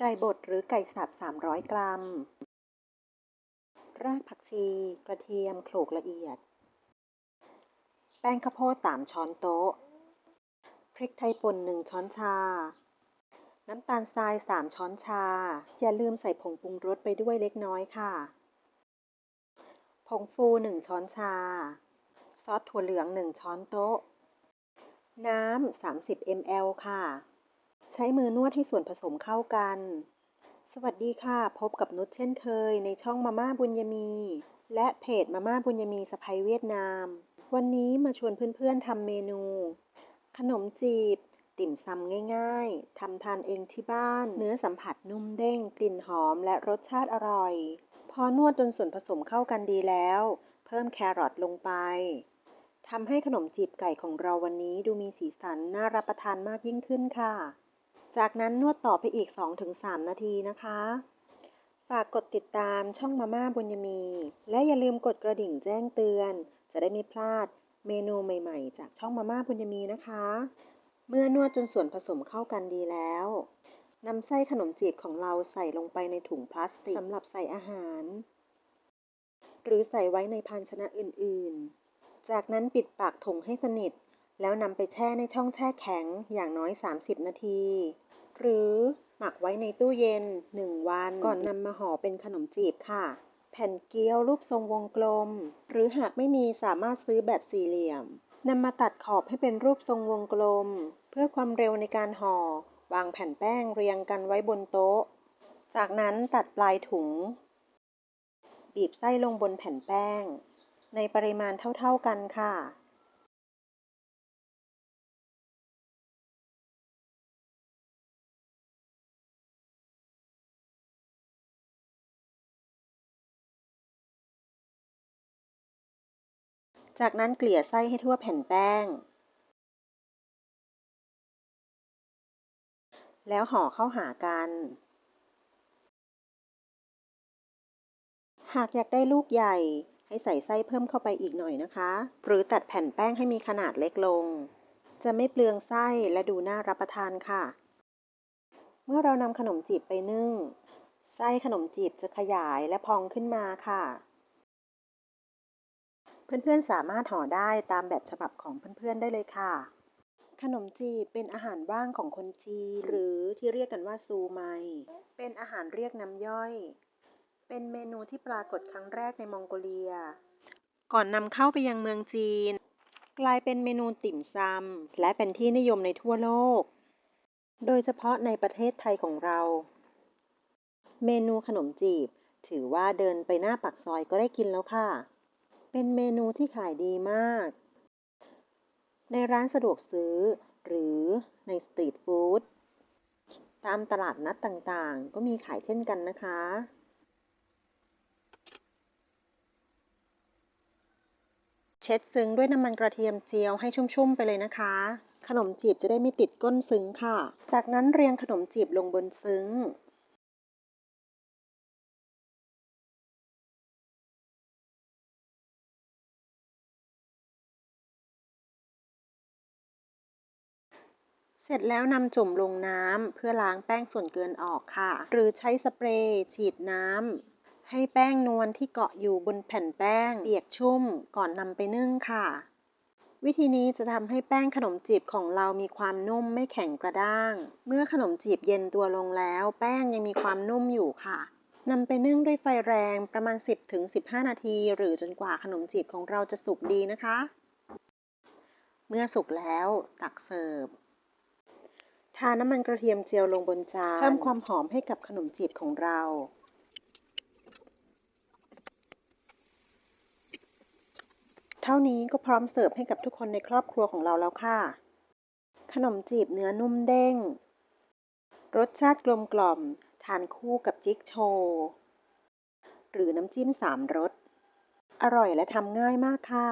ไก่บดหรือไก่สับ 300 กรัม รากผักชี กระเทียมโขลกละเอียด แป้งข้าวโพด3ช้อนโต๊ะ พริกไทยป่น 1 ช้อนชา น้ำตาลทราย 3 ช้อนชา อย่าลืมใส่ผงปรุงรสไปด้วยเล็กน้อยค่ะ ผงฟู 1 ช้อนชา ซอสถั่วเหลือง 1 ช้อนโต๊ะ น้ำ 30 ml ค่ะ ใช้มือนวดให้ส่วนผสมเข้ากัน สวัสดีค่ะ พบกับนุชเช่นเคย ในช่องมาม่าบุญยมี และเพจมาม่าบุญยมีสะพายเวียดนาม วันนี้มาชวนเพื่อนๆทำเมนู ขนมจีบ ติ่มซำง่ายๆทำทานเองที่บ้าน เนื้อสัมผัสนุ่มเด้ง กลิ่นหอมและรสชาติอร่อย พอนวดจนส่วนผสมเข้ากันดีแล้ว เพิ่มแครอทลงไปทำให้ขนมจีบไก่ของเราวันนี้ดูมีสีสันน่ารับประทานมากยิ่งขึ้นค่ะ จากนั้นนวดต่อไปอีก 2-3 นาทีนะคะ ฝากกดติดตามช่องมาม่าบุญยมี และอย่าลืมกดกระดิ่งแจ้งเตือน จะได้ไม่พลาดเมนูใหม่ๆ จากช่องมาม่าบุญยมีนะคะ เมื่อนวดจนส่วนผสมเข้ากันดีแล้วนำไส้ขนมจีบของเราใส่ลงไปในถุงพลาสติกสำหรับใส่อาหาร หรือใส่ไว้ในภาชนะอื่นๆ จากนั้นปิดปากถุงให้สนิท แล้วนำไปแช่ในช่องแช่แข็งอย่างน้อย 30 นาที หรือหมักไว้ในตู้เย็น 1 วัน ก่อนนำมาห่อเป็นขนมจีบค่ะ แผ่นเกี๊ยวรูปทรงวงกลม หรือหากไม่มีสามารถซื้อแบบสี่เหลี่ยมนำมาตัดขอบให้เป็นรูปทรงวงกลม เพื่อความเร็วในการห่อ วางแผ่นแป้งเรียงกันไว้บนโต๊ะ จากนั้นตัดปลายถุง บีบไส้ลงบนแผ่นแป้ง ในปริมาณเท่าๆกันค่ะ จากนั้นเกลี่ยไส้ให้ทั่วแผ่นแป้ง แล้วห่อเข้าหากัน หากอยากได้ลูกใหญ่ให้ใส่ไส้เพิ่มเข้าไปอีกหน่อยนะคะ หรือตัดแผ่นแป้งให้มีขนาดเล็กลง จะไม่เปลืองไส้และดูน่ารับประทานค่ะ เมื่อเรานำขนมจีบไปนึ่ง ไส้ขนมจีบจะขยายและพองขึ้นมาค่ะ เพื่อนๆสามารถห่อได้ตามแบบฉบับของเพื่อนๆได้เลยค่ะ ขนมจีบเป็นอาหารว่างของคนจีนหรือที่เรียกกันว่าซูไมเป็นอาหารเรียกน้ำย่อย เป็นเมนูที่ปรากฏครั้งแรกในมองโกเลีย ก่อนนำเข้าไปยังเมืองจีน กลายเป็นเมนูติ่มซำและเป็นที่นิยมในทั่วโลก โดยเฉพาะในประเทศไทยของเรา เมนูขนมจีบ ถือว่าเดินไปหน้าปากซอยก็ได้กินแล้วค่ะ เป็นเมนูที่ขายดีมาก ในร้านสะดวกซื้อ หรือในสตรีทฟู้ดตามตลาดนัดต่างๆ ก็มีขายเช่นกันนะคะ เช็ดซึ้งด้วยน้ำมันกระเทียมเจียวให้ชุ่มๆไปเลยนะคะ ขนมจีบจะได้ไม่ติดก้นซึ้งค่ะ จากนั้นเรียงขนมจีบลงบนซึ้ง เสร็จแล้วนำจุ่มลงน้ำเพื่อล้างแป้งส่วนเกินออกค่ะ หรือใช้สเปรย์ฉีดน้ำให้แป้งนวลที่เกาะอยู่บนแผ่นแป้ง เปียกชุ่มก่อนนำไปนึ่งค่ะ วิธีนี้จะทำให้แป้งขนมจีบของเรามีความนุ่มไม่แข็งกระด้าง เมื่อขนมจีบเย็นตัวลงแล้ว แป้งยังมีความนุ่มอยู่ค่ะนำไปนึ่งด้วยไฟแรงประมาณ 10-15 นาที หรือจนกว่าขนมจีบของเราจะสุกดีนะคะ เมื่อสุกแล้วตักเสิร์ฟ ทาน้ำมันกระเทียมเจียวลงบนจาน เพิ่มความหอมให้กับขนมจีบของเรา เท่านี้ก็พร้อมเสิร์ฟให้กับทุกคนในครอบครัวของเราแล้วค่ะ ขนมจีบเนื้อนุ่มเด้ง รสชาติกลมกล่อม ทานคู่กับจิ๊กโชว์หรือน้ำจิ้มสามรส อร่อยและทำง่ายมากค่ะ